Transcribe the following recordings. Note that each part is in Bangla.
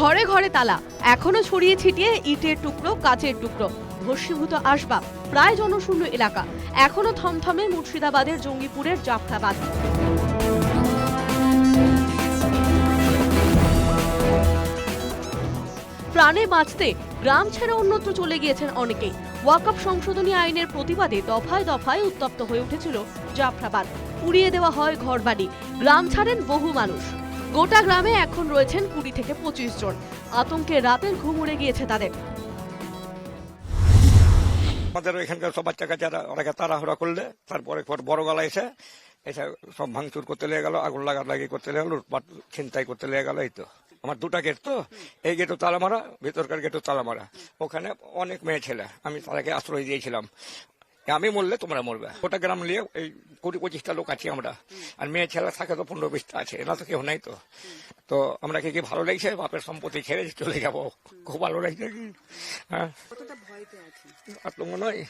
ঘরে ঘরে তালা, এখনও ছড়িয়ে ছিটিয়ে ইটের টুকরো, কাচের টুকরো। ভস্মীভূত আসবাব, প্রায় জনশূন্য এলাকা। এখনও থমথমে মুর্শিদাবাদের জঙ্গিপুরের জাফরাবাদ। প্রাণে বাঁচতে, গ্রাম ছেড়ে অন্যত্র চলে গিয়েছেন অনেকেই। ওয়াকআপ সংশোধনী আইনের প্রতিবাদে দফায় দফায় উত্তপ্ত হয়ে উঠেছিল জাফরাবাদ। উড়িয়ে দেওয়া হয় ঘরবাড়ি, গ্রাম ছাড়েন বহু মানুষ। গোটা গ্রামে এখন রয়েছেন কুড়ি থেকে পঁচিশ জন। আতঙ্কে রাতের ঘুম উড়ে গিয়েছে তাদের। আমাদের এখানকার সব বাচ্চা কাচ্চারা ওরাকে তাড়াহুড়া করলে, তারপরে পর বড় গলা এসে এসে সব ভাঙচুর করতে লেগে গেল, আগুন লাগালাগি করতে লেগে গেল ছিনতাই করতে লেগে গেল, এই তো। আমার দুটা গেট তো, এই গেটও তালা মারা, ভেতরকার গেটও তালা মারা। ওখানে অনেক মেয়ে ছেলে, আমি তাদেরকে আশ্রয় দিয়েছিলাম। আমি মরলে তোমরা মরবে। গোটা গ্রাম নিয়ে এই কুড়ি পঁচিশটা লোক আছি আমরা। আর মেয়ে ছেলে থাকে তো পনেরো বিশটা আছে এরা তো কেউ নাই তো। তো আমরা কি কি ভালো লাগছে? বাপের সম্পত্তি ছেড়ে চলে যাব। খুব ভালো লাগছে কি? হ্যাঁ। আর তো মনে হয়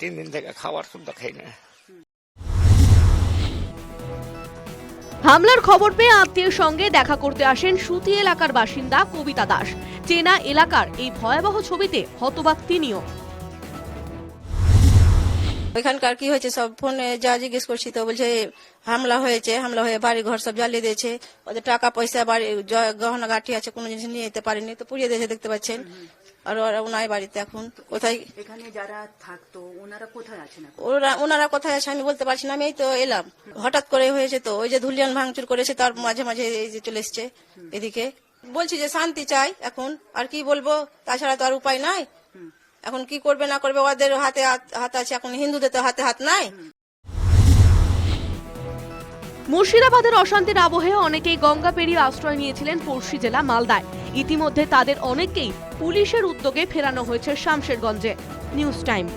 তিন দিন থেকে খাবার শুদ্ধ খাই না। হামলার খবর পেয়ে আত্মীয়ের সঙ্গে দেখা করতে আসেন সুতি এলাকার বাসিন্দা কবিতা দাস। চেনা এলাকার এই ভয়াবহ ছবিতে হতবাক তিনিও। ওইখানকার কি হয়েছে? সব ফোনে যা জিজ্ঞেস করছি তো বলছে হামলা হয়েছে হামলা হয়ে বাড়ি ঘর সব জ্বালিয়ে দিয়েছে। ওদের টাকা পয়সা বাড়ি গহনা গাঠি আছে কোনো জিনিস নিয়ে যেতে পারেনি। তো পুড়িয়ে দিয়েছে দেখতে পাচ্ছেন। আর ওরা উনাই বাড়িতে এখন। কোথায়? এখানে যারা থাকতো ওনারা কোথায় আছেন ওরা ওনারা কোথায় আছে আমি বলতে পারছি না আমি এই তো এলাম। হঠাৎ করে হয়েছে তো ওই যে ধুলিয়ান ভাঙচুর করেছে তার মাঝে মাঝে এই যে চলে এসছে এদিকে। বলছি যে শান্তি চাই এখন আর কি বলব? তাছাড়া তো আর উপায় নাই। এখন কি করবে, না করবে? ওদের হাতে হাত- আছে, এখন হিন্দুদের তো হাতে হাত নাই। মুর্শিদাবাদের অশান্তির আবহে অনেকেই গঙ্গা পেরিয়ে আশ্রয় নিয়েছিলেন পড়শি জেলা মালদায়। ইতিমধ্যে তাদের অনেককেই পুলিশের উদ্যোগে ফেরানো হয়েছে শামশেরগঞ্জে। News time.